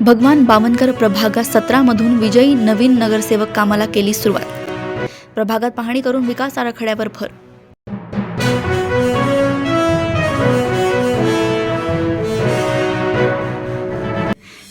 भगवान बामनकर प्रभागा सतरामधून विजयी नवीन नगरसेवक कामाला केली सुरुवात. प्रभागात पाहणी करून विकास आराखड्यावर भर.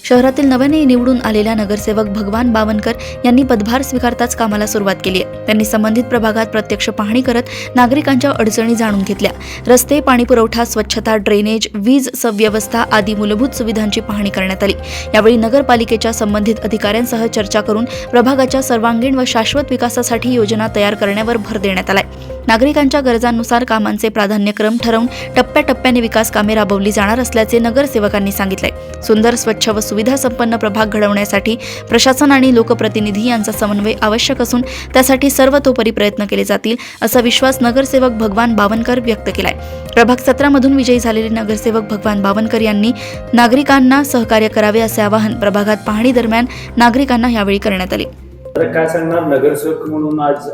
शहरातील नव्याने निवडून आलेल्या नगरसेवक भगवान बावनकर यांनी पदभार स्वीकारताच कामाला सुरुवात केली आहे. त्यांनी संबंधित प्रभागात प्रत्यक्ष पाहणी करत नागरिकांच्या अडचणी जाणून घेतल्या. रस्ते पाणीपुरवठा स्वच्छता ड्रेनेज वीज सव्यवस्था आदी मूलभूत सुविधांची पाहणी करण्यात आली. यावेळी नगरपालिकेच्या संबंधित अधिकाऱ्यांसह चर्चा करून प्रभागाच्या सर्वांगीण व शाश्वत विकासासाठी योजना तयार करण्यावर भर देण्यात आलाय. नागरिकांच्या गरजांनुसार कामांचे प्राधान्यक्रम ठरवून टप्प्याटप्प्याने विकास कामे राबवली जाणार असल्याचे नगरसेवकांनी सांगितले. सुंदर स्वच्छ व सुविधा संपन्न प्रभाग घडवण्यासाठी प्रशासन आणि लोकप्रतिनिधी यांचा समन्वय आवश्यक असून त्यासाठी सर्वतोपरी प्रयत्न केले जातील असा विश्वास नगरसेवक भगवान बावनकर व्यक्त केलाय. प्रभाग सत्रामधून विजयी झालेले नगरसेवक भगवान बावनकर यांनी नागरिकांना सहकार्य करावे असे आवाहन प्रभागात पाहणी दरम्यान नागरिकांना यावेळी करण्यात आले. तर काय सांगणार? नगरसेवक म्हणून आज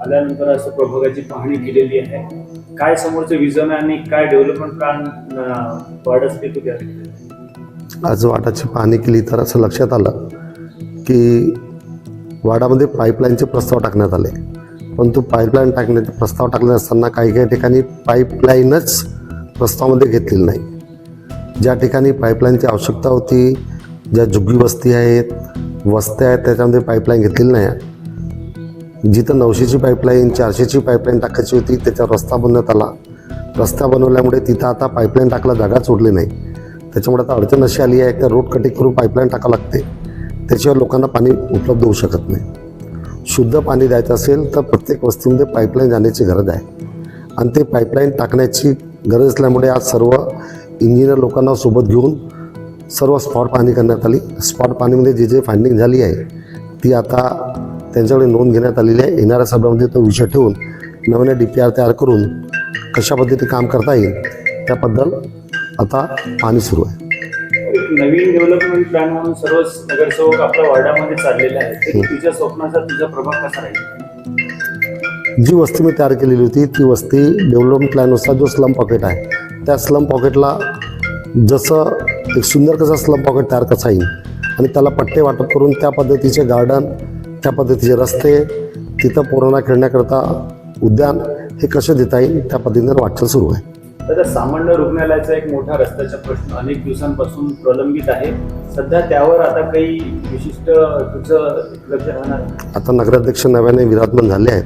आल्यानंतर असं प्रभागाची पाहणी केलेली आहे. काय समोरचं विजन आहे आणि काय डेव्हलपमेंट प्लॅन वाढ ते तो आज वाडाची पाहणी केली तर असं लक्षात आलं की वाडामध्ये पाईपलाईनचे प्रस्ताव टाकण्यात आले. परंतु पाईपलाईन टाकण्याचे प्रस्ताव टाकले असताना काही काही ठिकाणी पाईपलाईनच प्रस्तावामध्ये घेतलेली नाही. ज्या ठिकाणी पाईपलाईनची आवश्यकता होती ज्या झुग्गी वस्ती आहेत वस्त्या आहेत त्याच्यामध्ये पाईपलाईन घेतलेली नाही जिथं नऊशेची पाईपलाईन चारशेची पाईपलाईन टाकायची होती त्याच्यावर रस्ता बनवण्यात आला. रस्ता बनवल्यामुळे तिथं आता पाईपलाईन टाकायला जागा सोडली नाही. त्याच्यामुळे आता अडचण अशी आली आहे की रोड कटिंग करून पाईपलाईन टाकावं लागते. त्याच्यावर लोकांना पाणी उपलब्ध होऊ शकत नाही. शुद्ध पाणी द्यायचं असेल तर प्रत्येक वस्तीमध्ये पाईपलाईन जाण्याची गरज आहे. आणि ते पाईपलाईन टाकण्याची गरज असल्यामुळे आज सर्व इंजिनियर लोकांना सोबत घेऊन सर्व स्पॉट पाहणी करण्यात आली. स्पॉट पाणीमध्ये जे जे फाइंडिंग झाली आहे ती आता त्यांच्याकडे नोंद घेण्यात आलेली आहे. येणाऱ्या सभेमध्ये तो विषय ठेवून नवीन डी पी आर तयार करून कशा पद्धतीने काम करता येईल त्याबद्दल आता पाहणी सुरू आहे. नवीन डेव्हलपमेंट प्लॅन म्हणून सर्वच नगरसेवक आपल्या वार्डामध्ये चाललेले आहेत. तरी तुझ्या स्वप्नाचा तुझा प्रभाग कसा राहील? जी वस्ती मी तयार केलेली होती ती वस्ती डेव्हलपमेंट प्लॅननुसार जो स्लम पॉकेट आहे त्या स्लम पॉकेटला जसं एक सुंदर कसं स्लम पॉकेट तयार कसा येईल आणि त्याला पट्टे वाटप करून त्या पद्धतीचे गार्डन त्या पद्धतीचे रस्ते तिथं पोरांना खेळण्याकरता उद्यान हे कसे देता येईल? त्या पद्धतीने वाटचाल सुरू आहे. तर सामान्य रुग्णालयाचा एक मोठा रस्त्याचा प्रश्न अनेक दिवसांपासून प्रलंबित आहे. सध्या त्यावर आता काही विशिष्ट तुझं लक्ष राहणार? आता नगराध्यक्ष नव्याने विराजमान झाले आहेत.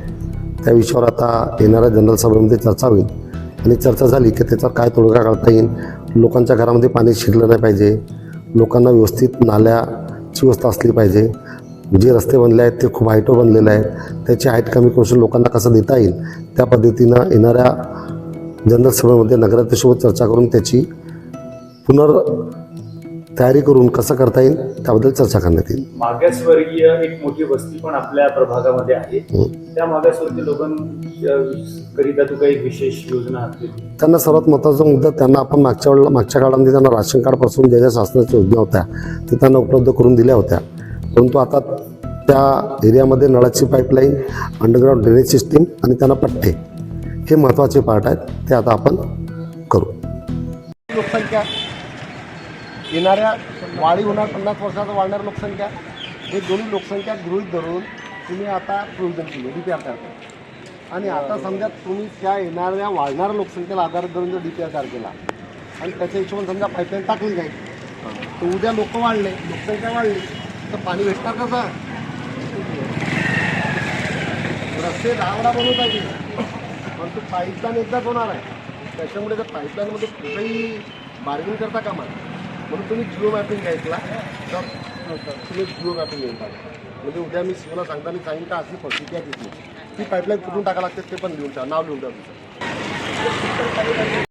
त्या विषयावर आता येणाऱ्या जनरल सभेमध्ये चर्चा होईल. आणि चर्चा झाली की त्याचा काय तोडगा काढता येईल? लोकांच्या घरामध्ये पाणी शिरलं नाही पाहिजे. लोकांना व्यवस्थित नाल्याची व्यवस्था असली पाहिजे. जे रस्ते बनले आहेत ते खूप हाईटवर बनलेले आहेत. त्याची हाईट कमी करून लोकांना कसं देता येईल? त्या पद्धतीनं येणाऱ्या जनरल सभेमध्ये नगराध्यक्षसोबत चर्चा करून त्याची पुनर तयारी करून कसं करता येईल त्याबद्दल चर्चा करण्यात येईल. मागासवर्गीय एक मोठी वस्ती पण आपल्या प्रभागामध्ये आहे. त्या मागासवर्गीय लोकांकरिता तू काही विशेष योजना त्यांना सर्वात महत्त्वाचा मुद्दा त्यांना आपण मागच्या वेळेला मागच्या काळामध्ये त्यांना राशन कार्डपासून ज्या ज्या शासनाच्या योजना होत्या ते त्यांना उपलब्ध करून दिल्या होत्या. परंतु आता त्या एरियामध्ये नळाची पाईपलाईन अंडरग्राऊंड ड्रेनेज सिस्टीम आणि त्यांना पट्टे हे महत्त्वाचे पार्ट आहेत ते आता आपण करू. लोकसंख्या येणाऱ्या वाढी होणार पन्नास वर्षाचा वाढणार लोकसंख्या हे दोन्ही लोकसंख्या गृहीत धरून तुम्ही आता प्रोव्हिजन केली डी पी आर तयार केला. आणि आता समजा तुम्ही त्या येणाऱ्या वाढणाऱ्या लोकसंख्येला आधार धरून जर डी पी आर तयार केला आणि त्याच्या हिशोबाने समजा पाईपलाईन टाकली जाईल तर उद्या लोक वाढले लोकसंख्या वाढली तर पाणी भेटणार कसं? रस्ते दहा बनवता येईल परंतु पाईपलाईन एकदाच होणार आहे. त्याच्यामुळे त्या पाईपलाईनमध्ये कुठेही बार्गेनिंग करता कामा म्हणून तुम्ही जिओ मॅपिंग ऐकला? तर हो, तुम्ही जिओ मॅपिंग घेऊन टाका म्हणजे उद्या मी शिवला सांगताना सांगेन का अशी परिस्थिती आहे तिथली? ती पाईपलाईन कुठून टाका लागते ते पण लिहून ठेवा. नाव लिहून ठेवा तुमचं.